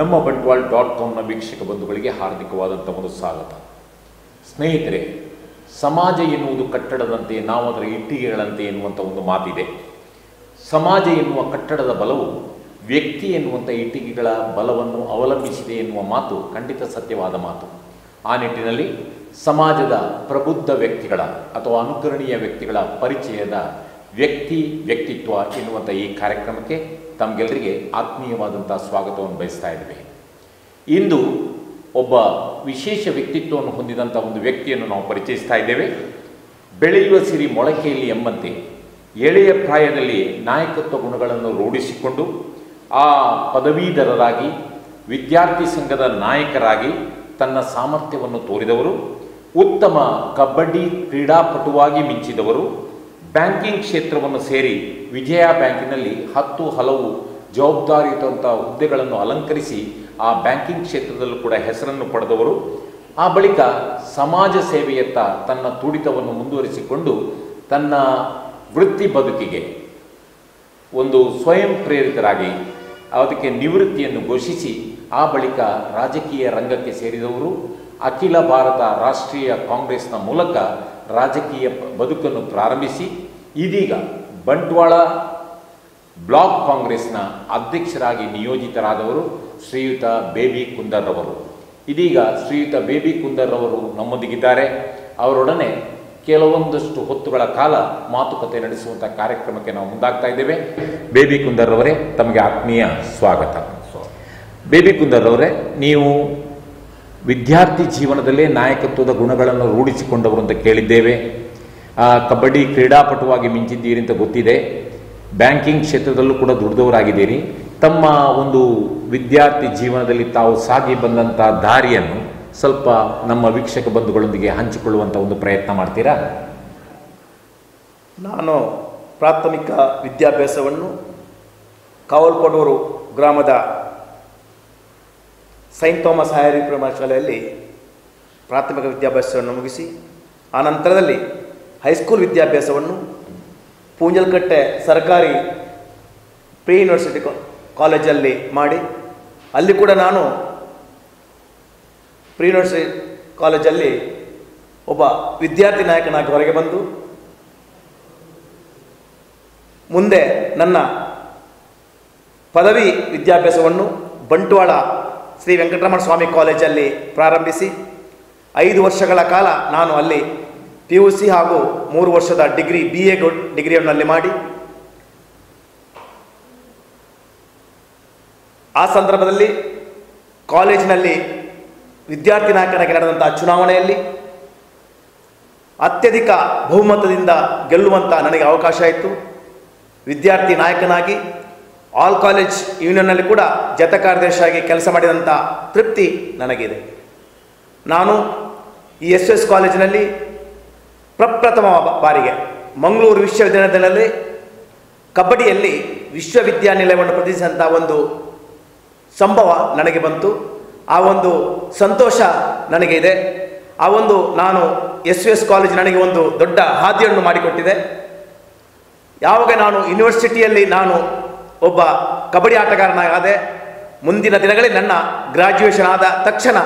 ನಮ್ಮ ಬಂಟ್ವಾಳ ಡಾಟ್ ಕಾಮ್ನ ವೀಕ್ಷಕ ಬಂಧುಗಳಿಗೆ ಹಾರ್ದಿಕವಾದಂಥ ಒಂದು ಸ್ವಾಗತ. ಸ್ನೇಹಿತರೆ, ಸಮಾಜ ಎನ್ನುವುದು ಕಟ್ಟಡದಂತೆ ನಾವು ಅದರ ಇಟ್ಟಿಗೆಗಳಂತೆ ಎನ್ನುವಂಥ ಒಂದು ಮಾತಿದೆ. ಸಮಾಜ ಎನ್ನುವ ಕಟ್ಟಡದ ಬಲವು ವ್ಯಕ್ತಿ ಎನ್ನುವಂಥ ಇಟ್ಟಿಗೆಗಳ ಬಲವನ್ನು ಅವಲಂಬಿಸಿದೆ ಎನ್ನುವ ಮಾತು ಖಂಡಿತ ಸತ್ಯವಾದ ಮಾತು. ಆ ನಿಟ್ಟಿನಲ್ಲಿ ಸಮಾಜದ ಪ್ರಬುದ್ಧ ವ್ಯಕ್ತಿಗಳ ಅಥವಾ ಅನುಕರಣೀಯ ವ್ಯಕ್ತಿಗಳ ಪರಿಚಯದ ವ್ಯಕ್ತಿ ವ್ಯಕ್ತಿತ್ವ ಎನ್ನುವಂಥ ಈ ಕಾರ್ಯಕ್ರಮಕ್ಕೆ ತಮಗೆಲ್ಲರಿಗೆ ಆತ್ಮೀಯವಾದಂಥ ಸ್ವಾಗತವನ್ನು ಬಯಸ್ತಾ ಇದ್ದೇವೆ. ಇಂದು ಒಬ್ಬ ವಿಶೇಷ ವ್ಯಕ್ತಿತ್ವವನ್ನು ಹೊಂದಿದಂಥ ಒಂದು ವ್ಯಕ್ತಿಯನ್ನು ನಾವು ಪರಿಚಯಿಸ್ತಾ ಇದ್ದೇವೆ. ಬೆಳೆಯುವ ಸಿರಿ ಮೊಳಕೆಯಲ್ಲಿ ಎಂಬಂತೆ ಎಳೆಯ ಪ್ರಾಯದಲ್ಲಿ ನಾಯಕತ್ವ ಗುಣಗಳನ್ನು ರೂಢಿಸಿಕೊಂಡು ಆ ಪದವೀಧರರಾಗಿ, ವಿದ್ಯಾರ್ಥಿ ಸಂಘದ ನಾಯಕರಾಗಿ ತನ್ನ ಸಾಮರ್ಥ್ಯವನ್ನು ತೋರಿದವರು, ಉತ್ತಮ ಕಬಡ್ಡಿ ಕ್ರೀಡಾಪಟುವಾಗಿ ಮಿಂಚಿದವರು ಬ್ಯಾಂಕಿಂಗ್ ಕ್ಷೇತ್ರವನ್ನು ಸೇರಿ ವಿಜಯ ಬ್ಯಾಂಕಿನಲ್ಲಿ ಹತ್ತು ಹಲವು ಜವಾಬ್ದಾರಿಯುತವಂಥ ಹುದ್ದೆಗಳನ್ನು ಅಲಂಕರಿಸಿ ಆ ಬ್ಯಾಂಕಿಂಗ್ ಕ್ಷೇತ್ರದಲ್ಲೂ ಕೂಡ ಹೆಸರನ್ನು ಪಡೆದವರು. ಆ ಬಳಿಕ ಸಮಾಜ ಸೇವೆಯತ್ತ ತನ್ನ ತುಡಿತವನ್ನು ಮುಂದುವರಿಸಿಕೊಂಡು ತನ್ನ ವೃತ್ತಿ ಬದುಕಿಗೆ ಒಂದು ಸ್ವಯಂ ಪ್ರೇರಿತರಾಗಿ ಅದಕ್ಕೆ ನಿವೃತ್ತಿಯನ್ನು ಘೋಷಿಸಿ ಆ ಬಳಿಕ ರಾಜಕೀಯ ರಂಗಕ್ಕೆ ಸೇರಿದವರು. ಅಖಿಲ ಭಾರತ ರಾಷ್ಟ್ರೀಯ ಕಾಂಗ್ರೆಸ್ನ ಮೂಲಕ ರಾಜಕೀಯ ಬದುಕನ್ನು ಪ್ರಾರಂಭಿಸಿ, ಇದೀಗ ಬಂಟ್ವಾಳ ಬ್ಲಾಕ್ ಕಾಂಗ್ರೆಸ್ನ ಅಧ್ಯಕ್ಷರಾಗಿ ನಿಯೋಜಿತರಾದವರು ಶ್ರೀಯುತ ಬೇಬಿ ಕುಂದರ್ರವರು. ಇದೀಗ ಶ್ರೀಯುತ ಬೇಬಿ ಕುಂದರ್ರವರು ನಮ್ಮೊಂದಿಗಿದ್ದಾರೆ. ಅವರೊಡನೆ ಕೆಲವೊಂದಷ್ಟು ಹೊತ್ತುಗಳ ಕಾಲ ಮಾತುಕತೆ ನಡೆಸುವಂಥ ಕಾರ್ಯಕ್ರಮಕ್ಕೆ ನಾವು ಮುಂದಾಗ್ತಾ ಇದ್ದೇವೆ. ಬೇಬಿ ಕುಂದರ್ರವರೇ, ತಮಗೆ ಆತ್ಮೀಯ ಸ್ವಾಗತ. ಬೇಬಿ ಕುಂದರ್ರವರೇ, ನೀವು ವಿದ್ಯಾರ್ಥಿ ಜೀವನದಲ್ಲೇ ನಾಯಕತ್ವದ ಗುಣಗಳನ್ನು ರೂಢಿಸಿಕೊಂಡವರು ಅಂತ ಕೇಳಿದ್ದೇವೆ. ಕಬಡ್ಡಿ ಕ್ರೀಡಾಪಟುವಾಗಿ ಮಿಂಚಿದ್ದೀರಿ ಅಂತ ಗೊತ್ತಿದೆ. ಬ್ಯಾಂಕಿಂಗ್ ಕ್ಷೇತ್ರದಲ್ಲೂ ಕೂಡ ದುಡಿದವರಾಗಿದ್ದೀರಿ. ತಮ್ಮ ಒಂದು ವಿದ್ಯಾರ್ಥಿ ಜೀವನದಲ್ಲಿ ತಾವು ಸಾಗಿ ಬಂದಂಥ ದಾರಿಯನ್ನು ಸ್ವಲ್ಪ ನಮ್ಮ ವೀಕ್ಷಕ ಬಂಧುಗಳೊಂದಿಗೆ ಹಂಚಿಕೊಳ್ಳುವಂಥ ಒಂದು ಪ್ರಯತ್ನ ಮಾಡ್ತೀರಾ? ನಾನು ಪ್ರಾಥಮಿಕ ವಿದ್ಯಾಭ್ಯಾಸವನ್ನು ಕಾವಲ್ಪಡೂರು ಗ್ರಾಮದ ಸೈಂಟ್ ಥಾಮಸ್ ಹೈಯರ್ ಶಾಲೆಯಲ್ಲಿ ಪ್ರಾಥಮಿಕ ವಿದ್ಯಾಭ್ಯಾಸವನ್ನು ಮುಗಿಸಿ ಆನಂತರದಲ್ಲಿ ನಂತರದಲ್ಲಿ ಹೈಸ್ಕೂಲ್ ವಿದ್ಯಾಭ್ಯಾಸವನ್ನು ಪೂಂಜಲ್ಕಟ್ಟೆ ಸರ್ಕಾರಿ ಪ್ರೀ ಯೂನಿವರ್ಸಿಟಿ ಕಾಲೇಜಲ್ಲಿ ಮಾಡಿ, ಅಲ್ಲಿ ಕೂಡ ನಾನು ಪ್ರೀ ಯೂನಿವರ್ಸಿಟಿ ಕಾಲೇಜಲ್ಲಿ ಒಬ್ಬ ವಿದ್ಯಾರ್ಥಿ ನಾಯಕನಾಗಿ ಹೊರಗೆ ಬಂದು, ಮುಂದೆ ನನ್ನ ಪದವಿ ವಿದ್ಯಾಭ್ಯಾಸವನ್ನು ಬಂಟ್ವಾಳ ಶ್ರೀ ವೆಂಕಟರಮಣ ಸ್ವಾಮಿ ಕಾಲೇಜಲ್ಲಿ ಪ್ರಾರಂಭಿಸಿ ಐದು ವರ್ಷಗಳ ಕಾಲ ನಾನು ಅಲ್ಲಿ ಪಿ ಯು ಸಿ ಹಾಗೂ ಮೂರು ವರ್ಷದ ಡಿಗ್ರಿ ಬಿ ಎ ಡಿಗ್ರಿಯನ್ನು ಅಲ್ಲಿ ಮಾಡಿ. ಆ ಸಂದರ್ಭದಲ್ಲಿ ಕಾಲೇಜಿನಲ್ಲಿ ವಿದ್ಯಾರ್ಥಿ ನಾಯಕನಾಗಿ ನಡೆದಂಥ ಚುನಾವಣೆಯಲ್ಲಿ ಅತ್ಯಧಿಕ ಬಹುಮತದಿಂದ ಗೆಲ್ಲುವಂಥ ನನಗೆ ಅವಕಾಶ ಇತ್ತು. ವಿದ್ಯಾರ್ಥಿ ನಾಯಕನಾಗಿ ಆಲ್ ಕಾಲೇಜ್ ಯೂನಿಯನ್ನಲ್ಲಿ ಕೂಡ ಜತ ಕಾರ್ಯದರ್ಶಿಯಾಗಿ ಕೆಲಸ ಮಾಡಿದಂಥ ತೃಪ್ತಿ ನನಗಿದೆ. ನಾನು ಈ ಎಸ್ ಎಸ್ ಕಾಲೇಜಿನಲ್ಲಿ ಪ್ರಪ್ರಥಮ ಬಾರಿಗೆ ಮಂಗಳೂರು ವಿಶ್ವವಿದ್ಯಾನಿಲಯದಲ್ಲಿ ಕಬಡ್ಡಿಯಲ್ಲಿ ವಿಶ್ವವಿದ್ಯಾನಿಲಯವನ್ನು ಪ್ರತಿನಿಧಿಸಿದಂಥ ಒಂದು ಸಂಭವ ನನಗೆ ಬಂತು. ಆ ಒಂದು ಸಂತೋಷ ನನಗೆ ಇದೆ. ಆ ಒಂದು ನಾನು ಎಸ್ ಎಸ್ ಕಾಲೇಜ್ ನನಗೆ ಒಂದು ದೊಡ್ಡ ಹಾದಿಯನ್ನು ಮಾಡಿಕೊಟ್ಟಿದೆ. ಯಾವಾಗ ನಾನು ಯೂನಿವರ್ಸಿಟಿಯಲ್ಲಿ ನಾನು ಒಬ್ಬ ಕಬಡ್ಡಿ ಆಟಗಾರನಾಗಾದೆ ಮುಂದಿನ ದಿನಗಳಲ್ಲಿ ನನ್ನ ಗ್ರಾಜ್ಯುಯೇಷನ್ ಆದ ತಕ್ಷಣ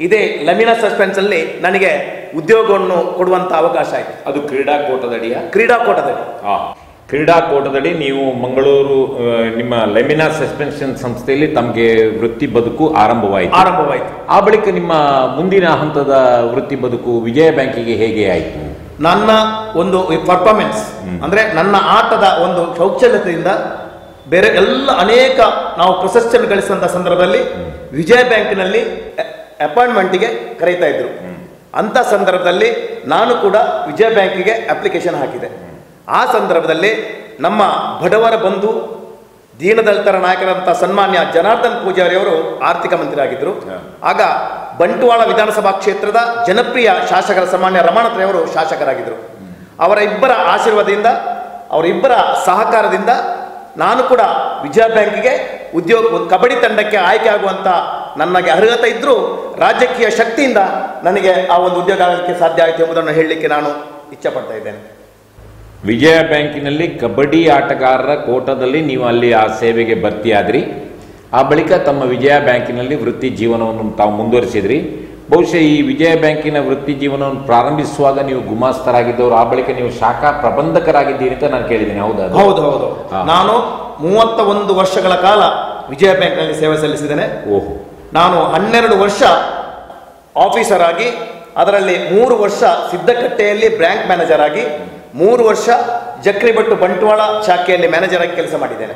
ಇದೇ ಲಮಿನಾ ಸಸ್ಪೆನ್ಸಲ್ಲಿ ನನಗೆ ಉದ್ಯೋಗವನ್ನು ಕೊಡುವಂಥ ಅವಕಾಶ ಆಯಿತು. ಅದು ಕ್ರೀಡಾಕೂಟದಡಿಯ? ಕ್ರೀಡಾಕೂಟದಡಿ. ಆ, ಕ್ರೀಡಾಕೂಟದಡಿ ನೀವು ಮಂಗಳೂರು ನಿಮ್ಮ ಲೆಮಿನಾ ಸಸ್ಪೆನ್ಷನ್ ಸಂಸ್ಥೆಯಲ್ಲಿ ತಮಗೆ ವೃತ್ತಿ ಬದುಕು ಆರಂಭವಾಯಿತು. ಆರಂಭವಾಯಿತು. ಆ ಬಳಿಕ ನಿಮ್ಮ ಮುಂದಿನ ಹಂತದ ವೃತ್ತಿ ಬದುಕು ವಿಜಯ ಬ್ಯಾಂಕಿಗೆ ಹೇಗೆ ಆಯಿತು? ನನ್ನ ಒಂದು ಪರ್ಫಾರ್ಮೆನ್ಸ್ ಅಂದರೆ ನನ್ನ ಆಟದ ಒಂದು ಶೌಚಲ್ಯತೆಯಿಂದ ಬೇರೆ ಎಲ್ಲ ಅನೇಕ ನಾವು ಪ್ರಶಸ್ತಿಯನ್ನು ಗಳಿಸಿದಂಥ ಸಂದರ್ಭದಲ್ಲಿ ವಿಜಯ ಬ್ಯಾಂಕಿನಲ್ಲಿ ಅಪಾಯಿಂಟ್ಮೆಂಟಿಗೆ ಕರೀತಾ ಇದ್ರು. ಅಂತ ಸಂದರ್ಭದಲ್ಲಿ ನಾನು ಕೂಡ ವಿಜಯ ಬ್ಯಾಂಕಿಗೆ ಅಪ್ಲಿಕೇಶನ್ ಹಾಕಿದೆ. ಆ ಸಂದರ್ಭದಲ್ಲಿ ನಮ್ಮ ಬಡವರ ಬಂಧು ದೀನದಲಿತರ ನಾಯಕರಂತ ಸನ್ಮಾನ್ಯ ಜನಾರ್ದನ್ ಪೂಜಾರಿ ಅವರು ಆರ್ಥಿಕ ಮಂತ್ರಿ ಆಗಿದ್ದರು ಆಗ ಬಂಟ್ವಾಳ ವಿಧಾನಸಭಾ ಕ್ಷೇತ್ರದ ಜನಪ್ರಿಯ ಶಾಸಕರ ಸನ್ಮಾನ್ಯ ರಮಣತ್ರಯ ಅವರು ಶಾಸಕರಾಗಿದ್ದರು ಅವರ ಇಬ್ಬರ ಆಶೀರ್ವಾದದಿಂದ ಅವರಿಬ್ಬರ ಸಹಕಾರದಿಂದ ನಾನು ಕೂಡ ವಿಜಯ ಬ್ಯಾಂಕಿಗೆ ಉದ್ಯೋಗ, ಕಬಡ್ಡಿ ತಂಡಕ್ಕೆ ಆಯ್ಕೆ ಆಗುವಂತ ನನಗೆ ಅರ್ಹತೆ ಇದ್ದರೂ ರಾಜಕೀಯ ಶಕ್ತಿಯಿಂದ ನನಗೆ ಆ ಒಂದು ಉದ್ಯೋಗ ಆಗಲಿಕ್ಕೆ ಸಾಧ್ಯ ಆಯಿತು ಎಂಬುದನ್ನು ಹೇಳಲಿಕ್ಕೆ ನಾನು ಇಚ್ಛಪಡ್ತಾ ಇದ್ದೇನೆ. ವಿಜಯ ಬ್ಯಾಂಕಿನಲ್ಲಿ ಕಬಡ್ಡಿ ಆಟಗಾರರ ಕೋಟದಲ್ಲಿ ನೀವು ಅಲ್ಲಿ ಆ ಸೇವೆಗೆ ಭರ್ತಿಯಾದ್ರಿ. ಆ ಬಳಿಕ ತಮ್ಮ ವಿಜಯ ಬ್ಯಾಂಕಿನಲ್ಲಿ ವೃತ್ತಿ ಜೀವನವನ್ನು ತಾವು ಮುಂದುವರಿಸಿದ್ರಿ. ಬಹುಶಃ ಈ ವಿಜಯ ಬ್ಯಾಂಕಿನ ವೃತ್ತಿ ಜೀವನವನ್ನು ಪ್ರಾರಂಭಿಸುವಾಗ ನೀವು ಗುಮಾಸ್ತರಾಗಿದ್ದವರು ಆ ಬಳಿಕ ನೀವು ಶಾಖಾ ಪ್ರಬಂಧಕರಾಗಿದ್ದೀರಿ ಅಂತ ನಾನು ಕೇಳಿದ್ದೀನಿ. ಹೌದಾ ಹೌದು ಹೌದು. ನಾನು ಮೂವತ್ತ ಒಂದು ವರ್ಷಗಳ ಕಾಲ ವಿಜಯ ಬ್ಯಾಂಕ್ನಲ್ಲಿ ಸೇವೆ ಸಲ್ಲಿಸಿದ್ದೇನೆ. ಓಹೋ. ನಾನು ಹನ್ನೆರಡು ವರ್ಷ ಆಫೀಸರ್ ಆಗಿ ಅದರಲ್ಲಿ ಮೂರು ವರ್ಷ ಸಿದ್ದಕಟ್ಟೆಯಲ್ಲಿ ಬ್ಯಾಂಕ್ ಮ್ಯಾನೇಜರ್ ಆಗಿ ಮೂರು ವರ್ಷ ಜಕ್ರಿಬಟ್ಟು ಬಂಟ್ವಾಳ ಶಾಖೆಯಲ್ಲಿ ಮ್ಯಾನೇಜರ್ ಆಗಿ ಕೆಲಸ ಮಾಡಿದ್ದೇನೆ.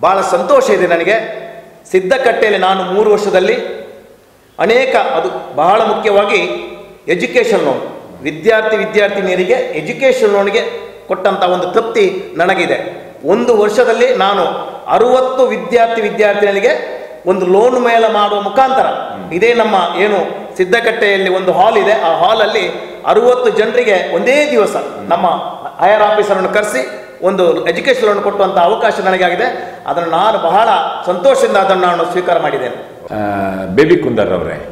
ಬಹಳ ಸಂತೋಷ ಇದೆ ನನಗೆ. ಸಿದ್ದಕಟ್ಟೆಯಲ್ಲಿ ನಾನು ಮೂರು ವರ್ಷದಲ್ಲಿ ಅನೇಕ, ಅದು ಬಹಳ ಮುಖ್ಯವಾಗಿ ಎಜುಕೇಷನ್ ಲೋನ್. ವಿದ್ಯಾರ್ಥಿ ವಿದ್ಯಾರ್ಥಿನಿಯರಿಗೆ ಎಜುಕೇಷನ್ ಲೋನ್ಗೆ ಕೊಟ್ಟಂಥ ಒಂದು ತೃಪ್ತಿ ನನಗಿದೆ. ಒಂದು ವರ್ಷದಲ್ಲಿ ನಾನು ಅರುವತ್ತು ವಿದ್ಯಾರ್ಥಿ ವಿದ್ಯಾರ್ಥಿನಿಯರಿಗೆ ಒಂದು ಲೋನ್ ಮೇಲೆ ಮಾಡುವ ಮುಖಾಂತರ, ಇದೇ ನಮ್ಮ ಏನು ಸಿದ್ದಕಟ್ಟೆಯಲ್ಲಿ ಒಂದು ಹಾಲ್ ಇದೆ, ಆ ಹಾಲಲ್ಲಿ ಅರುವತ್ತು ಜನರಿಗೆ ಒಂದೇ ದಿವಸ ನಮ್ಮ ಹೈಯರ್ ಆಫೀಸರನ್ನು ಕರೆಸಿ ಒಂದು ಎಜುಕೇಷನ್ ಲೋನ್ ಕೊಟ್ಟುವಂಥ ಅವಕಾಶ ನನಗಾಗಿದೆ ಅದನ್ನು ನಾನು ಬಹಳ ಸಂತೋಷದಿಂದ ಅದನ್ನು ನಾನು ಸ್ವೀಕಾರ ಮಾಡಿದ್ದೇನೆ. ಬೇಬಿ ಕುಂದರ್ ಅವರೇ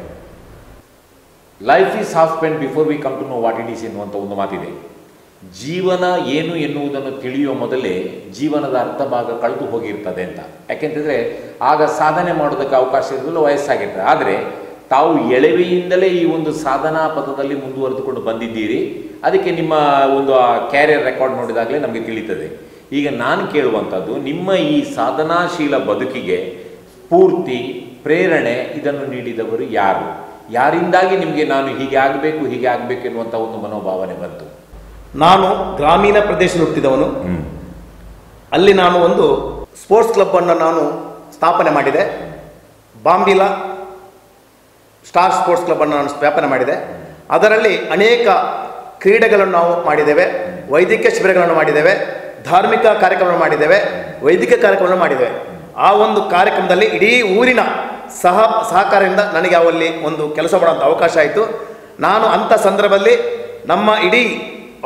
life is half spend before we come to know what it is ಎನ್ನುವಂಥ ಒಂದು ಮಾತಿದೆ. ಜೀವನ ಏನು ಎನ್ನುವುದನ್ನು ತಿಳಿಯುವ ಮೊದಲೇ ಜೀವನದ ಅರ್ಥ ಭಾಗ ಕಳೆದು ಹೋಗಿರ್ತದೆ ಅಂತ. ಯಾಕೆಂತಂದರೆ, ಆಗ ಸಾಧನೆ ಮಾಡೋದಕ್ಕೆ ಅವಕಾಶ ಇರೋದಿಲ್ಲ ವಯಸ್ಸಾಗಿರ್ತದೆ. ಆದರೆ, ತಾವು ಎಳವೆಯಿಂದಲೇ ಈ ಒಂದು ಸಾಧನಾ ಪಥದಲ್ಲಿ ಮುಂದುವರೆದುಕೊಂಡು ಬಂದಿದ್ದೀರಿ. ಅದಕ್ಕೆ ನಿಮ್ಮ ಒಂದು ಆ ಕ್ಯಾರಿಯರ್ ರೆಕಾರ್ಡ್ ನೋಡಿದಾಗಲೇ ನಮಗೆ ತಿಳಿತದೆ. ಈಗ ನಾನು ಕೇಳುವಂಥದ್ದು, ನಿಮ್ಮ ಈ ಸಾಧನಾಶೀಲ ಬದುಕಿಗೆ ಸ್ಫೂರ್ತಿ ಪ್ರೇರಣೆ ಇದನ್ನು ನೀಡಿದವರು ಯಾರು? ಯಾರಿಂದಾಗಿ ನಿಮಗೆ ನಾನು ಹೀಗೆ ಆಗಬೇಕು ಹೀಗೆ ಆಗಬೇಕು ಎನ್ನುವಂಥ ಒಂದು ಮನೋಭಾವನೆ ಬಂತು. ನಾನು ಗ್ರಾಮೀಣ ಪ್ರದೇಶದಲ್ಲಿ ಹುಟ್ಟಿದವನು. ಅಲ್ಲಿ ನಾನು ಒಂದು ಸ್ಪೋರ್ಟ್ಸ್ ಕ್ಲಬ್ಬನ್ನು ನಾನು ಸ್ಥಾಪನೆ ಮಾಡಿದೆ. ಬಾಂಬಿಲಾ ಸ್ಟಾರ್ ಸ್ಪೋರ್ಟ್ಸ್ ಕ್ಲಬ್ಬನ್ನು ನಾನು ಸ್ಥಾಪನೆ ಮಾಡಿದೆ. ಅದರಲ್ಲಿ ಅನೇಕ ಕ್ರೀಡೆಗಳನ್ನು ನಾವು ಮಾಡಿದ್ದೇವೆ. ವೈದ್ಯಕೀಯ ಶಿಬಿರಗಳನ್ನು ಮಾಡಿದ್ದೇವೆ. ಧಾರ್ಮಿಕ ಕಾರ್ಯಕ್ರಮಗಳನ್ನು ಮಾಡಿದ್ದೇವೆ. ವೈದ್ಯಕೀಯ ಕಾರ್ಯಕ್ರಮಗಳನ್ನು ಮಾಡಿದ್ದೇವೆ. ಆ ಒಂದು ಕಾರ್ಯಕ್ರಮದಲ್ಲಿ ಇಡೀ ಊರಿನ ಸಹ ಸಹಕಾರದಿಂದ ನನಗೆ ಅವಲ್ಲಿ ಒಂದು ಕೆಲಸ ಮಾಡುವಂಥ ಅವಕಾಶ ಆಯಿತು. ನಾನು ಅಂಥ ಸಂದರ್ಭದಲ್ಲಿ ನಮ್ಮ ಇಡೀ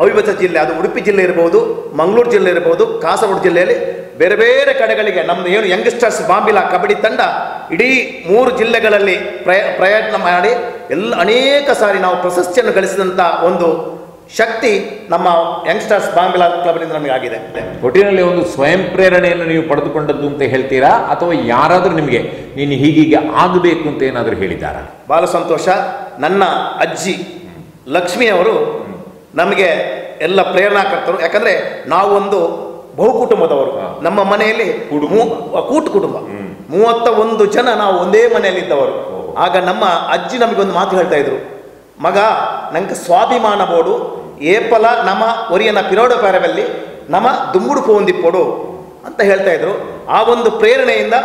ಅವಿಭಜಿತ ಜಿಲ್ಲೆ, ಅದು ಉಡುಪಿ ಜಿಲ್ಲೆ ಇರ್ಬೋದು, ಮಂಗಳೂರು ಜಿಲ್ಲೆ ಇರ್ಬೋದು, ಕಾಸರಗೋಡು ಜಿಲ್ಲೆಯಲ್ಲಿ ಬೇರೆ ಬೇರೆ ಕಡೆಗಳಿಗೆ ನಮ್ಮದು ಏನು ಯಂಗ್ಸ್ಟರ್ಸ್ ಬಾಂಬಿಲ, ಕಬಡ್ಡಿ ತಂಡ ಇಡೀ ಮೂರು ಜಿಲ್ಲೆಗಳಲ್ಲಿ ಪ್ರಯ, ಪ್ರಯತ್ನ ಮಾಡಿ ಎಲ್ಲ ಅನೇಕ ಸಾರಿ ನಾವು ಪ್ರಶಸ್ತಿಯನ್ನು ಗಳಿಸಿದಂಥ ಒಂದು ಶಕ್ತಿ ನಮ್ಮ ಯಂಗ್ಸ್ಟರ್ಸ್ ಬಾಂಗ್ಲಾ ಕ್ಲಬ್ನಿಂದ ನಮಗೆ ಆಗಿದೆ ಒಟ್ಟಿನಲ್ಲಿ ಒಂದು ಸ್ವಯಂ ಪ್ರೇರಣೆಯನ್ನು ನೀವು ಪಡೆದುಕೊಂಡದ್ದು ಅಂತ ಹೇಳ್ತೀರಾ? ಅಥವಾ ಯಾರಾದರೂ ನಿಮಗೆ ನೀನು ಹೀಗೀಗೆ ಆಗಬೇಕು ಅಂತ ಏನಾದರೂ ಹೇಳಿದ್ದಾರಾ? ಬಹಳ ಸಂತೋಷ. ನನ್ನ ಅಜ್ಜಿ ಲಕ್ಷ್ಮಿಯವರು ನಮಗೆ ಎಲ್ಲ ಪ್ರೇರಣಾಕರ್ತರು. ಯಾಕಂದ್ರೆ ನಾವು ಒಂದು ಬಹು ಕುಟುಂಬದವರು ನಮ್ಮ ಮನೆಯಲ್ಲಿ ಕೂಟು ಕುಟುಂಬ. ಮೂವತ್ತ ಒಂದು ಜನ ನಾವು ಒಂದೇ ಮನೆಯಲ್ಲಿ ಇದ್ದವರು ಆಗ ನಮ್ಮ ಅಜ್ಜಿ ನಮಗೆ ಒಂದು ಮಾತು ಹೇಳ್ತಾ ಇದ್ರು. ಮಗ, ನಂಗೆ ಸ್ವಾಭಿಮಾನ ಬೋಡು. ಏಪಲ ನಮ ಒರಿಯನ ಪಿರೋಡ ಪ್ಯಾರವಲ್ಲಿ ನಮ ದುಮ್ಮುಡು ಪೋಂದಿಪ್ಪೋಡು ಅಂತ ಹೇಳ್ತಾ ಇದ್ರು. ಆ ಒಂದು ಪ್ರೇರಣೆಯಿಂದ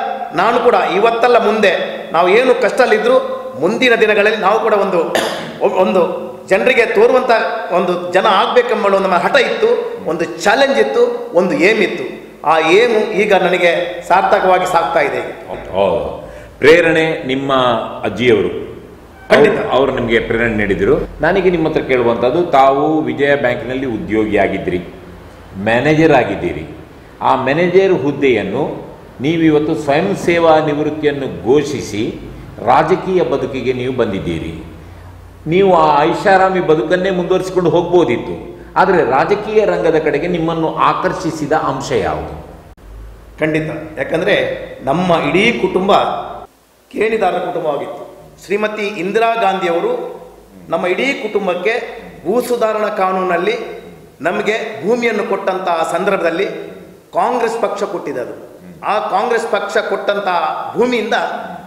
ನಾನು ಕೂಡ ಇವತ್ತಲ್ಲ ಮುಂದೆ ನಾವು ಏನು ಕಷ್ಟಲ್ಲಿದ್ದರೂ ಮುಂದಿನ ದಿನಗಳಲ್ಲಿ ನಾವು ಕೂಡ ಒಂದು ಒಂದು ಜನರಿಗೆ ತೋರುವಂಥ ಒಂದು ಜನ ಆಗಬೇಕೆಂಬ ನಮ್ಮ ಹಠ ಇತ್ತು, ಒಂದು ಚಾಲೆಂಜ್ ಇತ್ತು, ಒಂದು ಏಮ್ ಇತ್ತು. ಆ ಏಮು ಈಗ ನನಗೆ ಸಾರ್ಥಕವಾಗಿ ಸಾಕ್ತಾ ಇದೆ. ಪ್ರೇರಣೆ ನಿಮ್ಮ ಅಜ್ಜಿಯವರು. ಖಂಡಿತ. ಅವರು ನಿಮಗೆ ಪ್ರೇರಣೆ ನೀಡಿದರು. ನನಗೆ ನಿಮ್ಮ ಹತ್ರ ಕೇಳುವಂಥದ್ದು, ತಾವು ವಿಜಯ ಬ್ಯಾಂಕಿನಲ್ಲಿ ಉದ್ಯೋಗಿಯಾಗಿದ್ದಿರಿ, ಮ್ಯಾನೇಜರ್ ಆಗಿದ್ದೀರಿ. ಆ ಮ್ಯಾನೇಜರ್ ಹುದ್ದೆಯನ್ನು ನೀವಿವತ್ತು ಸ್ವಯಂ ಸೇವಾ ನಿವೃತ್ತಿಯನ್ನು ಘೋಷಿಸಿ ರಾಜಕೀಯ ಬದುಕಿಗೆ ನೀವು ಬಂದಿದ್ದೀರಿ. ನೀವು ಆ ಐಷಾರಾಮಿ ಬದುಕನ್ನೇ ಮುಂದುವರಿಸಿಕೊಂಡು ಹೋಗ್ಬೋದಿತ್ತು. ಆದರೆ ರಾಜಕೀಯ ರಂಗದ ಕಡೆಗೆ ನಿಮ್ಮನ್ನು ಆಕರ್ಷಿಸಿದ ಅಂಶ ಯಾವುದು? ಖಂಡಿತ. ಯಾಕಂದರೆ ನಮ್ಮ ಇಡೀ ಕುಟುಂಬ ಕೇಣಿದಾರರ ಕುಟುಂಬವಾಗಿತ್ತು. ಶ್ರೀಮತಿ ಇಂದಿರಾ ಗಾಂಧಿಯವರು ನಮ್ಮ ಇಡೀ ಕುಟುಂಬಕ್ಕೆ ಭೂ ಸುಧಾರಣಾ ಕಾನೂನಲ್ಲಿ ನಮಗೆ ಭೂಮಿಯನ್ನು ಕೊಟ್ಟಂತಹ ಸಂದರ್ಭದಲ್ಲಿ ಕಾಂಗ್ರೆಸ್ ಪಕ್ಷ ಕೊಟ್ಟಿದ್ದು ಆ ಕಾಂಗ್ರೆಸ್ ಪಕ್ಷ ಕೊಟ್ಟಂತಹ ಭೂಮಿಯಿಂದ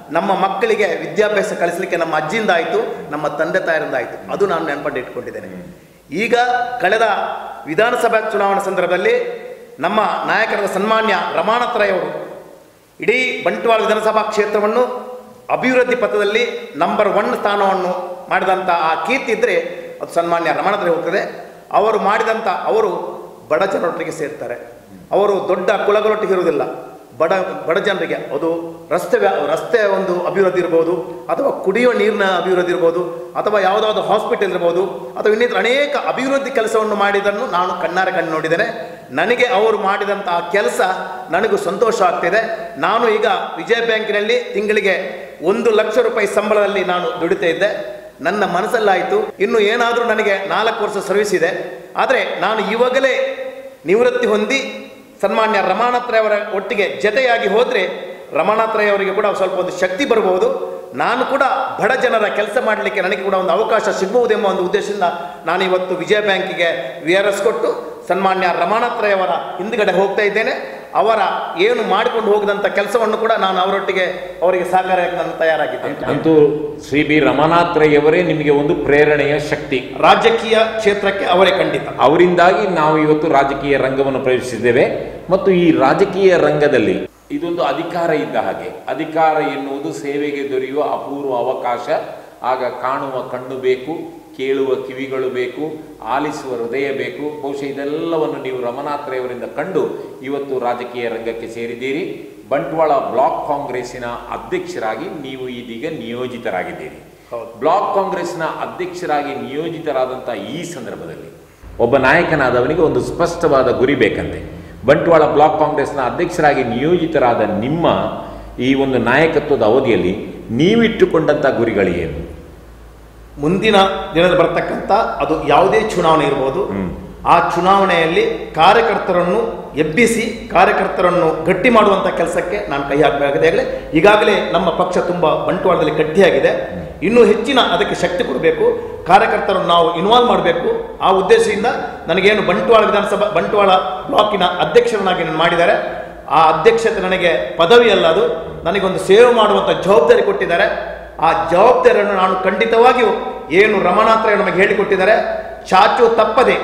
ನಮ್ಮ ಮಕ್ಕಳಿಗೆ ವಿದ್ಯಾಭ್ಯಾಸ ಕಳಿಸಲಿಕ್ಕೆ ನಮ್ಮ ಅಜ್ಜಿಯಿಂದ ಆಯಿತು, ನಮ್ಮ ತಂದೆ ತಾಯಿಂದ ಆಯಿತು. ಅದು ನಾನು ನೆನಪಟ್ಟು ಇಟ್ಕೊಂಡಿದ್ದೇನೆ. ಈಗ ಕಳೆದ ವಿಧಾನಸಭಾ ಚುನಾವಣಾ ಸಂದರ್ಭದಲ್ಲಿ ನಮ್ಮ ನಾಯಕರಾದ ಸನ್ಮಾನ್ಯ ರಮಾನಾಥ್ ರೈ ಅವರು ಇಡೀ ಬಂಟ್ವಾಳ ವಿಧಾನಸಭಾ ಕ್ಷೇತ್ರವನ್ನು ಅಭಿವೃದ್ಧಿ ಪಥದಲ್ಲಿ ನಂಬರ್ ಒನ್ ಸ್ಥಾನವನ್ನು ಮಾಡಿದಂಥ ಆ ಕೀರ್ತಿ ಇದ್ದರೆ ಅದು ಸನ್ಮಾನ್ಯ ರಮಣದಲ್ಲಿ ಹೋಗ್ತದೆ. ಅವರು ಮಾಡಿದಂಥ ಅವರು ಬಡ ಜನರೊಟ್ಟಿಗೆ ಸೇರ್ತಾರೆ. ಅವರು ದೊಡ್ಡ ಕುಲಗಳೊಟ್ಟಿಗೆ ಇರುವುದಿಲ್ಲ. ಬಡ ಬಡ ಜನರಿಗೆ ಅದು ರಸ್ತೆ ರಸ್ತೆ ಒಂದು ಅಭಿವೃದ್ಧಿ ಇರ್ಬೋದು, ಅಥವಾ ಕುಡಿಯುವ ನೀರಿನ ಅಭಿವೃದ್ಧಿ ಇರ್ಬೋದು, ಅಥವಾ ಯಾವುದಾದ್ರು ಹಾಸ್ಪಿಟಲ್ ಇರ್ಬೋದು, ಅಥವಾ ಇನ್ನಿತರ ಅನೇಕ ಅಭಿವೃದ್ಧಿ ಕೆಲಸವನ್ನು ಮಾಡಿದ್ದನ್ನು ನಾನು ಕಣ್ಣಾರೆ ಕಣ್ಣು ನೋಡಿದ್ದೇನೆ. ನನಗೆ ಅವರು ಮಾಡಿದಂಥ ಕೆಲಸ ನನಗೂ ಸಂತೋಷ ಆಗ್ತಿದೆ. ನಾನು ಈಗ ವಿಜಯ ಬ್ಯಾಂಕಿನಲ್ಲಿ ತಿಂಗಳಿಗೆ ಒಂದು ಲಕ್ಷ ರೂಪಾಯಿ ಸಂಬಳದಲ್ಲಿ ನಾನು ದುಡಿತಾ ಇದ್ದೆ. ನನ್ನ ಮನಸ್ಸಲ್ಲಾಯಿತು. ಇನ್ನು ಏನಾದರೂ ನನಗೆ ನಾಲ್ಕು ವರ್ಷ ಸರ್ವಿಸ್ ಇದೆ. ಆದರೆ ನಾನು ಇವಾಗಲೇ ನಿವೃತ್ತಿ ಹೊಂದಿ ಸನ್ಮಾನ್ಯ ರಮಾನಾಥ್ರಯವರ ಒಟ್ಟಿಗೆ ಜತೆಯಾಗಿ ಹೋದರೆ ಅವರಿಗೆ ಕೂಡ ಸ್ವಲ್ಪ ಒಂದು ಶಕ್ತಿ ಬರಬಹುದು ನಾನು ಕೂಡ ಬಡ ಜನರ ಕೆಲಸ ಮಾಡಲಿಕ್ಕೆ ನನಗೆ ಕೂಡ ಒಂದು ಅವಕಾಶ ಸಿಗಬಹುದೆಂಬ ಒಂದು ಉದ್ದೇಶದಿಂದ ನಾನು ಇವತ್ತು ವಿಜಯ ಬ್ಯಾಂಕಿಗೆ ವಿ ಕೊಟ್ಟು ಸನ್ಮಾನ್ಯ ರಮಣಾತ್ರಯವರ ಹಿಂದುಗಡೆ ಹೋಗ್ತಾ ಇದ್ದೇನೆ. ಅವರ ಏನು ಮಾಡಿಕೊಂಡು ಹೋಗದಂಥ ಕೆಲಸವನ್ನು ಕೂಡ ನಾನು ಅವರೊಟ್ಟಿಗೆ ಅವರಿಗೆ ಸಹಕಾರ ನಾನು ತಯಾರಾಗಿದ್ದೇನೆ. ಅಂತೂ ಶ್ರೀ ಬಿ ರಮನಾಥ್ ರೈ ಅವರೇ ನಿಮಗೆ ಒಂದು ಪ್ರೇರಣೆಯ ಶಕ್ತಿ. ರಾಜಕೀಯ ಕ್ಷೇತ್ರಕ್ಕೆ ಅವರೇ ಖಂಡಿತ. ಅವರಿಂದಾಗಿ ನಾವು ಇವತ್ತು ರಾಜಕೀಯ ರಂಗವನ್ನು ಪ್ರವೇಶಿಸಿದ್ದೇವೆ. ಮತ್ತು ಈ ರಾಜಕೀಯ ರಂಗದಲ್ಲಿ ಇದೊಂದು ಅಧಿಕಾರ ಇದ್ದ ಹಾಗೆ. ಅಧಿಕಾರ ಎನ್ನುವುದು ಸೇವೆಗೆ ದೊರೆಯುವ ಅಪೂರ್ವ ಅವಕಾಶ. ಆಗ ಕಾಣುವ ಕಣ್ಣು ಬೇಕು. ಕೇಳುವ ಕಿವಿಗಳು ಬೇಕು ಆಲಿಸುವ ಹೃದಯ ಬೇಕು ಬಹುಶಃ ಇದೆಲ್ಲವನ್ನು ನೀವು ರಮನಾಥ್ರೆಯವರಿಂದ ಕಂಡು ಇವತ್ತು ರಾಜಕೀಯ ರಂಗಕ್ಕೆ ಸೇರಿದ್ದೀರಿ. ಬಂಟ್ವಾಳ ಬ್ಲಾಕ್ ಕಾಂಗ್ರೆಸ್ಸಿನ ಅಧ್ಯಕ್ಷರಾಗಿ ನೀವು ಇದೀಗ ನಿಯೋಜಿತರಾಗಿದ್ದೀರಿ. ಬ್ಲಾಕ್ ಕಾಂಗ್ರೆಸ್ನ ಅಧ್ಯಕ್ಷರಾಗಿ ನಿಯೋಜಿತರಾದಂಥ ಈ ಸಂದರ್ಭದಲ್ಲಿ ಒಬ್ಬ ನಾಯಕನಾದವನಿಗೆ ಒಂದು ಸ್ಪಷ್ಟವಾದ ಗುರಿ ಬೇಕಂತೆ. ಬಂಟ್ವಾಳ ಬ್ಲಾಕ್ ಕಾಂಗ್ರೆಸ್ನ ಅಧ್ಯಕ್ಷರಾಗಿ ನಿಯೋಜಿತರಾದ ನಿಮ್ಮ ಈ ಒಂದು ನಾಯಕತ್ವದ ಅವಧಿಯಲ್ಲಿ ನೀವಿಟ್ಟುಕೊಂಡಂಥ ಗುರಿಗಳೇನು ಮುಂದಿನ ದಿನದ ಬರ್ತಕ್ಕಂಥ ಅದು ಯಾವುದೇ ಚುನಾವಣೆ ಇರ್ಬೋದು. ಆ ಚುನಾವಣೆಯಲ್ಲಿ ಕಾರ್ಯಕರ್ತರನ್ನು ಎಬ್ಬಿಸಿ ಕಾರ್ಯಕರ್ತರನ್ನು ಗಟ್ಟಿ ಮಾಡುವಂಥ ಕೆಲಸಕ್ಕೆ ನಾನು ಕೈ ಹಾಕಬೇಕಾಗಿದೆ ಆಗಲೇ. ಈಗಾಗಲೇ ನಮ್ಮ ಪಕ್ಷ ತುಂಬ ಬಂಟ್ವಾಳದಲ್ಲಿ ಗಟ್ಟಿಯಾಗಿದೆ. ಇನ್ನೂ ಹೆಚ್ಚಿನ ಅದಕ್ಕೆ ಶಕ್ತಿ ಕೊಡಬೇಕು. ಕಾರ್ಯಕರ್ತರನ್ನು ನಾವು ಇನ್ವಾಲ್ವ್ ಮಾಡಬೇಕು. ಆ ಉದ್ದೇಶದಿಂದ ನನಗೇನು ಬಂಟ್ವಾಳ ವಿಧಾನಸಭಾ ಬಂಟ್ವಾಳ ಬ್ಲಾಕಿನ ಅಧ್ಯಕ್ಷರನ್ನಾಗಿ ನಾನು ಮಾಡಿದ್ದಾರೆ. ಆ ಅಧ್ಯಕ್ಷತೆ ನನಗೆ ಪದವಿ ಅಲ್ಲ ಅದು. ನನಗೊಂದು ಸೇವೆ ಮಾಡುವಂಥ ಜವಾಬ್ದಾರಿ ಕೊಟ್ಟಿದ್ದಾರೆ. ಆ ಜವಾಬ್ದಾರಿಯನ್ನು ನಾನು ಖಂಡಿತವಾಗಿಯೂ ಏನು ರಮಣಾತ್ರ ನಮಗೆ ಹೇಳಿಕೊಟ್ಟಿದ್ದಾರೆ. ಚಾಚು ತಪ್ಪದೆ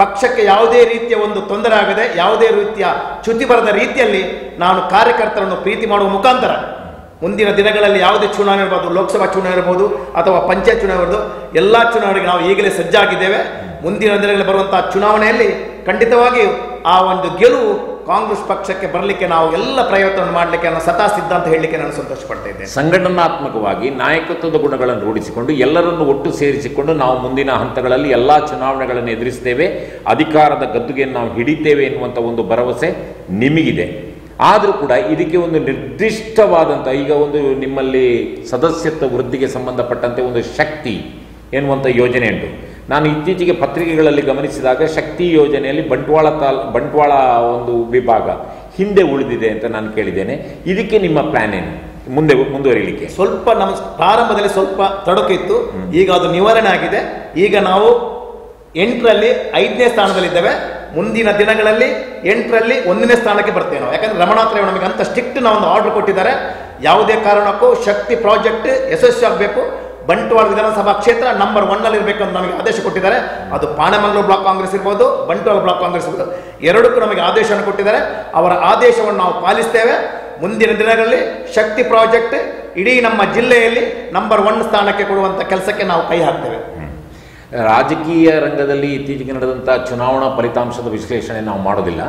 ಪಕ್ಷಕ್ಕೆ ಯಾವುದೇ ರೀತಿಯ ಒಂದು ತೊಂದರೆ ಆಗದೆ, ಯಾವುದೇ ರೀತಿಯ ಚ್ಯುತಿ ಬರದ ರೀತಿಯಲ್ಲಿ ನಾನು ಕಾರ್ಯಕರ್ತರನ್ನು ಪ್ರೀತಿ ಮಾಡುವ ಮುಖಾಂತರ ಮುಂದಿನ ದಿನಗಳಲ್ಲಿ ಯಾವುದೇ ಚುನಾವಣೆ ಇರಬಹುದು ಲೋಕಸಭಾ ಚುನಾವಣೆ ಇರ್ಬೋದು ಅಥವಾ ಪಂಚಾಯತ್ ಚುನಾವಣೆ ಇರ್ಬೋದು, ಎಲ್ಲ ಚುನಾವಣೆಗೆ ನಾವು ಈಗಲೇ ಸಜ್ಜಾಗಿದ್ದೇವೆ. ಮುಂದಿನ ದಿನಗಳಲ್ಲಿ ಬರುವಂತಹ ಚುನಾವಣೆಯಲ್ಲಿ ಖಂಡಿತವಾಗಿಯೂ ಆ ಒಂದು ಗೆಲುವು ಕಾಂಗ್ರೆಸ್ ಪಕ್ಷಕ್ಕೆ ಬರಲಿಕ್ಕೆ ನಾವು ಎಲ್ಲ ಪ್ರಯತ್ನ ಮಾಡಲಿಕ್ಕೆ ನಾನು ಸತಾ ಸಿದ್ಧ ಅಂತ ಹೇಳಲಿಕ್ಕೆ ನಾನು ಸಂತೋಷ ಪಡ್ತಾ ಇದ್ದೇನೆ. ಸಂಘಟನಾತ್ಮಕವಾಗಿ ನಾಯಕತ್ವದ ಗುಣಗಳನ್ನು ರೂಢಿಸಿಕೊಂಡು ಎಲ್ಲರನ್ನು ಒಟ್ಟು ಸೇರಿಸಿಕೊಂಡು ನಾವು ಮುಂದಿನ ಹಂತಗಳಲ್ಲಿ ಎಲ್ಲ ಚುನಾವಣೆಗಳನ್ನು ಎದುರಿಸ್ತೇವೆ. ಅಧಿಕಾರದ ಗದ್ದುಗೆಯನ್ನು ನಾವು ಹಿಡಿತೇವೆ ಎನ್ನುವಂಥ ಒಂದು ಭರವಸೆ ನಿಮಗಿದೆ. ಆದರೂ ಕೂಡ ಇದಕ್ಕೆ ಒಂದು ನಿರ್ದಿಷ್ಟವಾದಂಥ ಈಗ ಒಂದು ನಿಮ್ಮಲ್ಲಿ ಸದಸ್ಯತ್ವ ವೃದ್ಧಿಗೆ ಸಂಬಂಧಪಟ್ಟಂತೆ ಒಂದು ಶಕ್ತಿ ಎನ್ನುವಂಥ ಯೋಜನೆ ಉಂಟು ನಾನು ಇತ್ತೀಚೆಗೆ ಪತ್ರಿಕೆಗಳಲ್ಲಿ ಗಮನಿಸಿದಾಗ ಶಕ್ತಿ ಯೋಜನೆಯಲ್ಲಿ ಬಂಟ್ವಾಳ ತಾಲ್ ಬಂಟ್ವಾಳ ಒಂದು ವಿಭಾಗ ಹಿಂದೆ ಉಳಿದಿದೆ ಅಂತ ನಾನು ಕೇಳಿದ್ದೇನೆ. ಇದಕ್ಕೆ ನಿಮ್ಮ ಪ್ಲಾನ್ ಏನು? ಮುಂದೆ ಮುಂದುವರಿಲಿಕ್ಕೆ. ಸ್ವಲ್ಪ ನಮ್ಮ ಪ್ರಾರಂಭದಲ್ಲಿ ಸ್ವಲ್ಪ ತೊಡಕು ಇತ್ತು. ಈಗ ಅದು ನಿವಾರಣೆ ಆಗಿದೆ. ಈಗ ನಾವು ಎಂಟರಲ್ಲಿ ಐದನೇ ಸ್ಥಾನದಲ್ಲಿದ್ದೇವೆ. ಮುಂದಿನ ದಿನಗಳಲ್ಲಿ ಎಂಟರಲ್ಲಿ ಒಂದನೇ ಸ್ಥಾನಕ್ಕೆ ಬರ್ತೇವೆ ನಾವು. ಯಾಕಂದ್ರೆ ರಮಣಾತ್ರ ನಮಗೆ ಅಂತ ಸ್ಟ್ರಿಕ್ಟ್ ನಾವು ಒಂದು ಆರ್ಡರ್ ಕೊಟ್ಟಿದ್ದಾರೆ. ಯಾವುದೇ ಕಾರಣಕ್ಕೂ ಶಕ್ತಿ ಪ್ರಾಜೆಕ್ಟ್ ಯಶಸ್ವಿ ಆಗಬೇಕು ಬಂಟ್ವಾಳ ವಿಧಾನಸಭಾ ಕ್ಷೇತ್ರ ನಂಬರ್ ಇರಬೇಕು ಅಂತ ನಮಗೆ ಆದೇಶ ಕೊಟ್ಟಿದ್ದಾರೆ. ಅದು ಪಾಣಮಂಗಳೂರು ಬ್ಲಾಕ್ ಕಾಂಗ್ರೆಸ್ ಇರ್ಬೋದು, ಬಂಟ್ವಾಳ ಬ್ಲಾಕ್ ಕಾಂಗ್ರೆಸ್ ಇರ್ಬೋದು. ಎರಡಕ್ಕೂ ನಮಗೆ ಆದೇಶವನ್ನು ಕೊಟ್ಟಿದ್ದಾರೆ. ಅವರ ಆದೇಶವನ್ನು ನಾವು ಪಾಲಿಸ್ತೇವೆ. ಮುಂದಿನ ದಿನಗಳಲ್ಲಿ ಶಕ್ತಿ ಪ್ರಾಜೆಕ್ಟ್ ಇಡೀ ನಮ್ಮ ಜಿಲ್ಲೆಯಲ್ಲಿ ನಂಬರ್ ಒನ್ ಸ್ಥಾನಕ್ಕೆ ಕೊಡುವಂಥ ಕೆಲಸಕ್ಕೆ ನಾವು ಕೈ ಹಾಕ್ತೇವೆ. ರಾಜಕೀಯ ರಂಗದಲ್ಲಿ ಇತ್ತೀಚೆಗೆ ನಡೆದಂಥ ಚುನಾವಣಾ ಫಲಿತಾಂಶದ ವಿಶ್ಲೇಷಣೆ ನಾವು ಮಾಡೋದಿಲ್ಲ.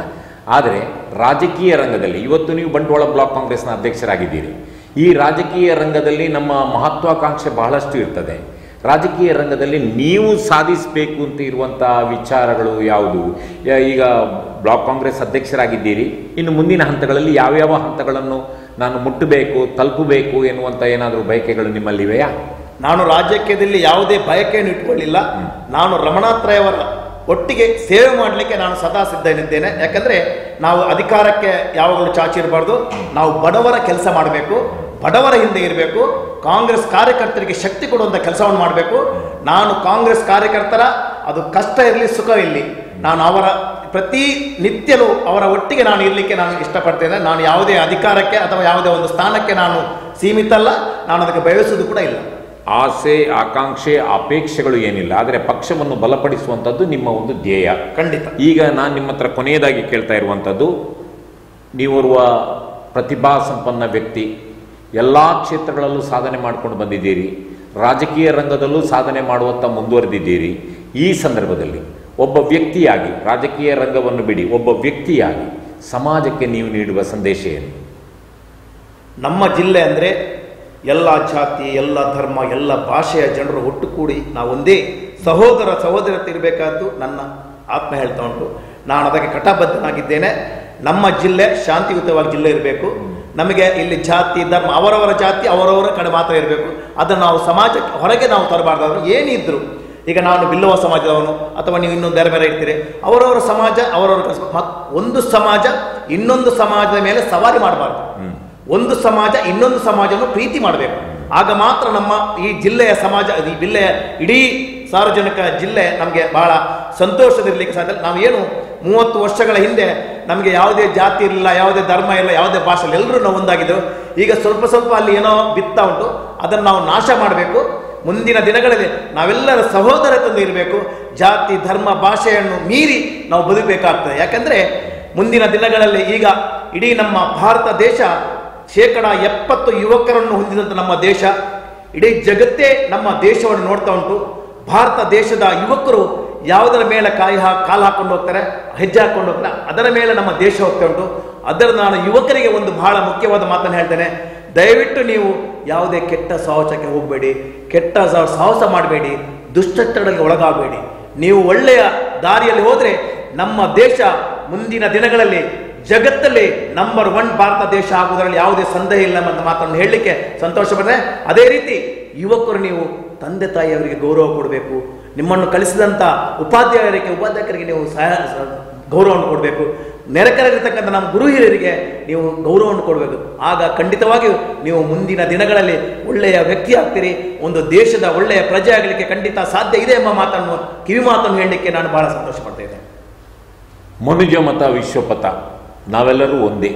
ಆದರೆ ರಾಜಕೀಯ ರಂಗದಲ್ಲಿ, ಇವತ್ತು ನೀವು ಬಂಟ್ವಾಳ ಬ್ಲಾಕ್ ಕಾಂಗ್ರೆಸ್ನ ಅಧ್ಯಕ್ಷರಾಗಿದ್ದೀರಿ. ಈ ರಾಜಕೀಯ ರಂಗದಲ್ಲಿ ನಮ್ಮ ಮಹತ್ವಾಕಾಂಕ್ಷೆ ಬಹಳಷ್ಟು ಇರ್ತದೆ. ರಾಜಕೀಯ ರಂಗದಲ್ಲಿ ನೀವು ಸಾಧಿಸಬೇಕು ಅಂತ ಇರುವಂಥ ವಿಚಾರಗಳು ಯಾವುದು? ಈಗ ಬ್ಲಾಕ್ ಕಾಂಗ್ರೆಸ್ ಅಧ್ಯಕ್ಷರಾಗಿದ್ದೀರಿ. ಇನ್ನು ಮುಂದಿನ ಹಂತಗಳಲ್ಲಿ ಯಾವ್ಯಾವ ಹಂತಗಳನ್ನು ನಾನು ಮುಟ್ಟಬೇಕು ತಲುಪಬೇಕು ಎನ್ನುವಂಥ ಏನಾದರೂ ಬಯಕೆಗಳು ನಿಮ್ಮಲ್ಲಿವೆಯಾ? ನಾನು ರಾಜಕೀಯದಲ್ಲಿ ಯಾವುದೇ ಬಯಕೆಯನ್ನು ಇಟ್ಕೊಳ್ಳಿಲ್ಲ. ನಾನು ರಮಣಾತ್ರಯವರ ಒಟ್ಟಿಗೆ ಸೇವೆ ಮಾಡಲಿಕ್ಕೆ ನಾನು ಸದಾ ಸಿದ್ಧನಿದ್ದೇನೆ. ಯಾಕಂದ್ರೆ ನಾವು ಅಧಿಕಾರಕ್ಕೆ ಯಾವಾಗಲೂ ಚಾಚಿರಬಾರ್ದು. ನಾವು ಬಡವರ ಕೆಲಸ ಮಾಡಬೇಕು. ಬಡವರ ಹಿಂದೆ ಇರಬೇಕು ಕಾಂಗ್ರೆಸ್ ಕಾರ್ಯಕರ್ತರಿಗೆ ಶಕ್ತಿ ಕೊಡುವಂಥ ಕೆಲಸವನ್ನು ಮಾಡಬೇಕು. ನಾನು ಕಾಂಗ್ರೆಸ್ ಕಾರ್ಯಕರ್ತರ ಅದು ಕಷ್ಟ ಇರಲಿ ಸುಖ ಇರಲಿ. ನಾನು ಅವರ ಪ್ರತಿ ನಿತ್ಯಲೂ ಅವರ ಒಟ್ಟಿಗೆ ನಾನು ಇರಲಿಕ್ಕೆ ನಾನು ಇಷ್ಟಪಡ್ತೇನೆ. ನಾನು ಯಾವುದೇ ಅಧಿಕಾರಕ್ಕೆ ಅಥವಾ ಯಾವುದೇ ಒಂದು ಸ್ಥಾನಕ್ಕೆ ನಾನು ಸೀಮಿತ ಅಲ್ಲ ನಾನು ಅದಕ್ಕೆ ಬಯಸುವುದು ಕೂಡ ಇಲ್ಲ. ಆಸೆ ಆಕಾಂಕ್ಷೆ ಅಪೇಕ್ಷೆಗಳು ಏನಿಲ್ಲ. ಆದರೆ ಪಕ್ಷವನ್ನು ಬಲಪಡಿಸುವಂಥದ್ದು ನಿಮ್ಮ ಒಂದು ಧ್ಯೇಯ. ಖಂಡಿತ. ಈಗ ನಾನು ನಿಮ್ಮ ಹತ್ರ ಕೊನೆಯದಾಗಿ ಕೇಳ್ತಾ ಇರುವಂಥದ್ದು ನೀವೋರ್ವ ಪ್ರತಿಭಾ ಸಂಪನ್ನ ವ್ಯಕ್ತಿ. ಎಲ್ಲ ಕ್ಷೇತ್ರಗಳಲ್ಲೂ ಸಾಧನೆ ಮಾಡ್ಕೊಂಡು ಬಂದಿದ್ದೀರಿ. ರಾಜಕೀಯ ರಂಗದಲ್ಲೂ ಸಾಧನೆ ಮಾಡುವತ್ತ ಮುಂದುವರೆದಿದ್ದೀರಿ. ಈ ಸಂದರ್ಭದಲ್ಲಿ ಒಬ್ಬ ವ್ಯಕ್ತಿಯಾಗಿ, ರಾಜಕೀಯ ರಂಗವನ್ನು ಬಿಡಿ, ಒಬ್ಬ ವ್ಯಕ್ತಿಯಾಗಿ ಸಮಾಜಕ್ಕೆ ನೀವು ನೀಡುವ ಸಂದೇಶ ಏನು? ನಮ್ಮ ಜಿಲ್ಲೆ ಅಂದರೆ ಎಲ್ಲ ಜಾತಿ, ಎಲ್ಲ ಧರ್ಮ, ಎಲ್ಲ ಭಾಷೆಯ ಜನರು ಒಟ್ಟುಗೂಡಿ ನಾವು ಒಂದೇ ಸಹೋದರ ಸಹೋದರತೆ ಇರಬೇಕಾದ್ದು ನನ್ನ ಆತ್ಮ ಹೇಳ್ತಾ ಉಂಟು. ನಾನು ಅದಕ್ಕೆ ಕಟಬದ್ಧನಾಗಿದ್ದೇನೆ. ನಮ್ಮ ಜಿಲ್ಲೆ ಶಾಂತಿಯುತವಾಗಿ ಜಿಲ್ಲೆ ಇರಬೇಕು. ನಮಗೆ ಇಲ್ಲಿ ಜಾತಿ ಧರ್ಮ ಅವರವರ ಜಾತಿ ಅವರವರ ಕಡೆ ಮಾತ್ರ ಇರಬೇಕು. ಅದನ್ನು ನಾವು ಸಮಾಜಕ್ಕೆ ಹೊರಗೆ ನಾವು ತರಬಾರ್ದಾದ್ರು ಏನಿದ್ರು ಈಗ ನಾನು ಬಿಲ್ಲುವ ಸಮಾಜದವನು ಅಥವಾ ನೀವು ಇನ್ನೊಂದು ಬೇರೆ ಬೇರೆ ಇರ್ತೀರಿ ಅವರವರ ಸಮಾಜ ಅವರವರ ಒಂದು ಸಮಾಜ ಇನ್ನೊಂದು ಸಮಾಜದ ಮೇಲೆ ಸವಾರಿ ಮಾಡಬಾರ್ದು. ಒಂದು ಸಮಾಜ ಇನ್ನೊಂದು ಸಮಾಜವನ್ನು ಪ್ರೀತಿ ಮಾಡಬೇಕು. ಆಗ ಮಾತ್ರ ನಮ್ಮ ಈ ಜಿಲ್ಲೆಯ ಸಮಾಜ ಈ ಜಿಲ್ಲೆಯ ಇಡೀ ಸಾರ್ವಜನಿಕ ಜಿಲ್ಲೆ ನಮಗೆ ಬಹಳ ಸಂತೋಷದಿರಲಿಕ್ಕೆ ಸಾಧ್ಯ. ನಾವು ಏನು ಮೂವತ್ತು ವರ್ಷಗಳ ಹಿಂದೆ ನಮಗೆ ಯಾವುದೇ ಜಾತಿ ಇರಲಿಲ್ಲ, ಯಾವುದೇ ಧರ್ಮ ಇಲ್ಲ ಯಾವುದೇ ಭಾಷೆ ಇಲ್ಲ ಎಲ್ಲರೂ ನಾವು ಒಂದಾಗಿದ್ದೆವು. ಈಗ ಸ್ವಲ್ಪ ಸ್ವಲ್ಪ ಅಲ್ಲಿ ಏನೋ ಬಿತ್ತಾ ಉಂಟು, ಅದನ್ನು ನಾವು ನಾಶ ಮಾಡಬೇಕು. ಮುಂದಿನ ದಿನಗಳಲ್ಲಿ ನಾವೆಲ್ಲರ ಸಹೋದರತೆಯಿಂದ ಇರಬೇಕು. ಜಾತಿ, ಧರ್ಮ, ಭಾಷೆಯನ್ನು ಮೀರಿ ನಾವು ಬದುಕಬೇಕಾಗ್ತದೆ. ಯಾಕಂದರೆ ಮುಂದಿನ ದಿನಗಳಲ್ಲಿ ಈಗ ಇಡೀ ನಮ್ಮ ಭಾರತ ದೇಶ ಶೇಕಡ ಎಪ್ಪತ್ತು ಯುವಕರನ್ನು ಹೊಂದಿದಂಥ ನಮ್ಮ ದೇಶ, ಇಡೀ ಜಗತ್ತೇ ನಮ್ಮ ದೇಶವನ್ನು ನೋಡ್ತಾ ಉಂಟು. ಭಾರತ ದೇಶದ ಯುವಕರು ಯಾವುದರ ಮೇಲೆ ಕಾಯಿ ಹಾ, ಕಾಲು ಹಾಕೊಂಡು ಹೋಗ್ತಾರೆ, ಹೆಜ್ಜೆ ಹಾಕೊಂಡು ಹೋಗ್ತಾರೆ, ಅದರ ಮೇಲೆ ನಮ್ಮ ದೇಶ ಹೋಗ್ತಾ ಉಂಟು. ಅದರ ನಾನು ಯುವಕರಿಗೆ ಒಂದು ಬಹಳ ಮುಖ್ಯವಾದ ಮಾತನ್ನು ಹೇಳ್ತೇನೆ. ದಯವಿಟ್ಟು ನೀವು ಯಾವುದೇ ಕೆಟ್ಟ ಸಾಹಸಕ್ಕೆ ಹೋಗಬೇಡಿ, ಕೆಟ್ಟ ಸಾಹಸ ಮಾಡಬೇಡಿ ದುಷ್ಟಚಟಗಳಿಗೆ ಒಳಗಾಗಬೇಡಿ. ನೀವು ಒಳ್ಳೆಯ ದಾರಿಯಲ್ಲಿ ಹೋದರೆ ನಮ್ಮ ದೇಶ ಮುಂದಿನ ದಿನಗಳಲ್ಲಿ ಜಗತ್ತಲ್ಲಿ ನಂಬರ್ ಒನ್ ಭಾರತ ದೇಶ ಆಗುವುದರಲ್ಲಿ ಯಾವುದೇ ಸಂದೇಹ ಇಲ್ಲ ಅಂತ ಮಾತನ್ನು ಹೇಳಲಿಕ್ಕೆ ಸಂತೋಷ ಅದೇ ರೀತಿ ಯುವಕರು ನೀವು ತಂದೆ ತಾಯಿಯವರಿಗೆ ಗೌರವ ಕೊಡಬೇಕು. ನಿಮ್ಮನ್ನು ಕಲಿಸಿದಂಥ ಉಪಾಧ್ಯಾಯರಿಗೆ ಉಪಾಧ್ಯಾಯರಿಗೆ ನೀವು ಸಹ ಗೌರವವನ್ನು ಕೊಡಬೇಕು. ನೆರೆಕರಾಗಿರ್ತಕ್ಕಂಥ ನಮ್ಮ ಗುರು ಹಿರಿಯರಿಗೆ ನೀವು ಗೌರವವನ್ನು ಕೊಡಬೇಕು. ಆಗ ಖಂಡಿತವಾಗಿಯೂ ನೀವು ಮುಂದಿನ ದಿನಗಳಲ್ಲಿ ಒಳ್ಳೆಯ ವ್ಯಕ್ತಿ ಆಗ್ತೀರಿ. ಒಂದು ದೇಶದ ಒಳ್ಳೆಯ ಪ್ರಜೆ ಆಗಲಿಕ್ಕೆ ಖಂಡಿತ ಸಾಧ್ಯ ಇದೆ ಎಂಬ ಮಾತನ್ನು ಕಿವಿ ಮಾತನ್ನು ಹೇಳಲಿಕ್ಕೆ ನಾನು ಬಹಳ ಸಂತೋಷ ಪಡ್ತಾ ಮನುಜ ಮತ, ವಿಶ್ವಪಥ. ನಾವೆಲ್ಲರೂ ಒಂದೇ.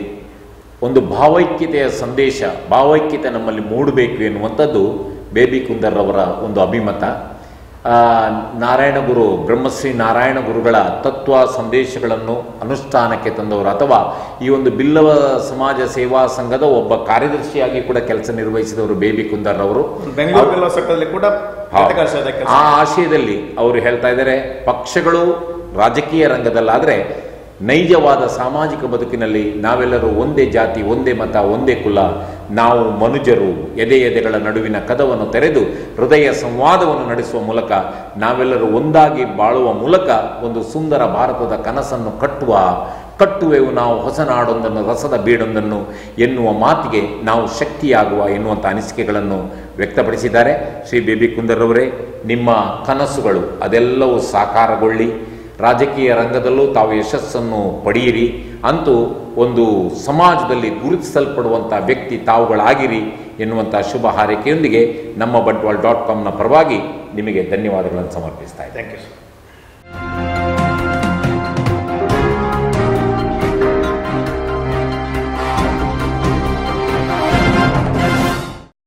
ಒಂದು ಭಾವೈಕ್ಯತೆಯ ಸಂದೇಶ, ಭಾವೈಕ್ಯತೆ ನಮ್ಮಲ್ಲಿ ಮೂಡಬೇಕು ಎನ್ನುವಂಥದ್ದು ಬೇಬಿ ಕುಂದರ್ ಅವರ ಒಂದು ಅಭಿಮತ. ಆ, ನಾರಾಯಣ ಗುರು ಬ್ರಹ್ಮಶ್ರೀ ನಾರಾಯಣ ಗುರುಗಳ ತತ್ವ ಸಂದೇಶಗಳನ್ನು ಅನುಷ್ಠಾನಕ್ಕೆ ತಂದವರು ಅಥವಾ ಈ ಒಂದು ಬಿಲ್ಲವ ಸಮಾಜ ಸೇವಾ ಸಂಘದ ಒಬ್ಬ ಕಾರ್ಯದರ್ಶಿಯಾಗಿ ಕೂಡ ಕೆಲಸ ನಿರ್ವಹಿಸಿದವರು ಬೇಬಿ ಕುಂದರ್ ಅವರು ಕೂಡ ಆ ಆಶಯದಲ್ಲಿ ಅವರು ಹೇಳ್ತಾ ಇದ್ದಾರೆ ಪಕ್ಷಗಳು ರಾಜಕೀಯ ರಂಗದಲ್ಲಾದರೆ ನೈಜವಾದ ಸಾಮಾಜಿಕ ಬದುಕಿನಲ್ಲಿ ನಾವೆಲ್ಲರೂ ಒಂದೇ ಜಾತಿ, ಒಂದೇ ಮತ, ಒಂದೇ ಕುಲ. ನಾವು ಮನುಜರು, ಎದೆ ಎದೆಗಳ ನಡುವಿನ ಕದವನ್ನು ತೆರೆದು ಹೃದಯ ಸಂವಾದವನ್ನು ನಡೆಸುವ ಮೂಲಕ ನಾವೆಲ್ಲರೂ ಒಂದಾಗಿ ಬಾಳುವ ಮೂಲಕ ಒಂದು ಸುಂದರ ಭಾರತದ ಕನಸನ್ನು ಕಟ್ಟುವ, ಕಟ್ಟುವೆವು ನಾವು ಹೊಸ ನಾಡೊಂದನ್ನು ರಸದ ಬೀಡೊಂದನ್ನು ಎನ್ನುವ ಮಾತಿಗೆ ನಾವು ಶಕ್ತಿಯಾಗುವ ಎನ್ನುವಂಥ ಅನಿಸಿಕೆಗಳನ್ನು ವ್ಯಕ್ತಪಡಿಸಿದ್ದಾರೆ. ಶ್ರೀ ಬೇಬಿ ಕುಂದರವರೇ ನಿಮ್ಮ ಕನಸುಗಳು ಅದೆಲ್ಲವೂ ಸಾಕಾರಗೊಳ್ಳಿ. ರಾಜಕೀಯ ರಂಗದಲ್ಲೂ ತಾವು ಯಶಸ್ಸನ್ನು ಪಡೆಯಿರಿ. ಅಂತೂ ಒಂದು ಸಮಾಜದಲ್ಲಿ ಗುರುತಿಸಲ್ಪಡುವಂಥ ವ್ಯಕ್ತಿ ತಾವುಗಳಾಗಿರಿ ಎನ್ನುವಂಥ ಶುಭ ಹಾರೈಕೆಯೊಂದಿಗೆ ನಮ್ಮ ಬಂಟ್ವಾಳ್ ಡಾಟ್ ಕಾಮ್ನ ಪರವಾಗಿ ನಿಮಗೆ ಧನ್ಯವಾದಗಳನ್ನು ಸಮರ್ಪಿಸ್ತಾ ಇದ್ದೆ ಥ್ಯಾಂಕ್ ಯು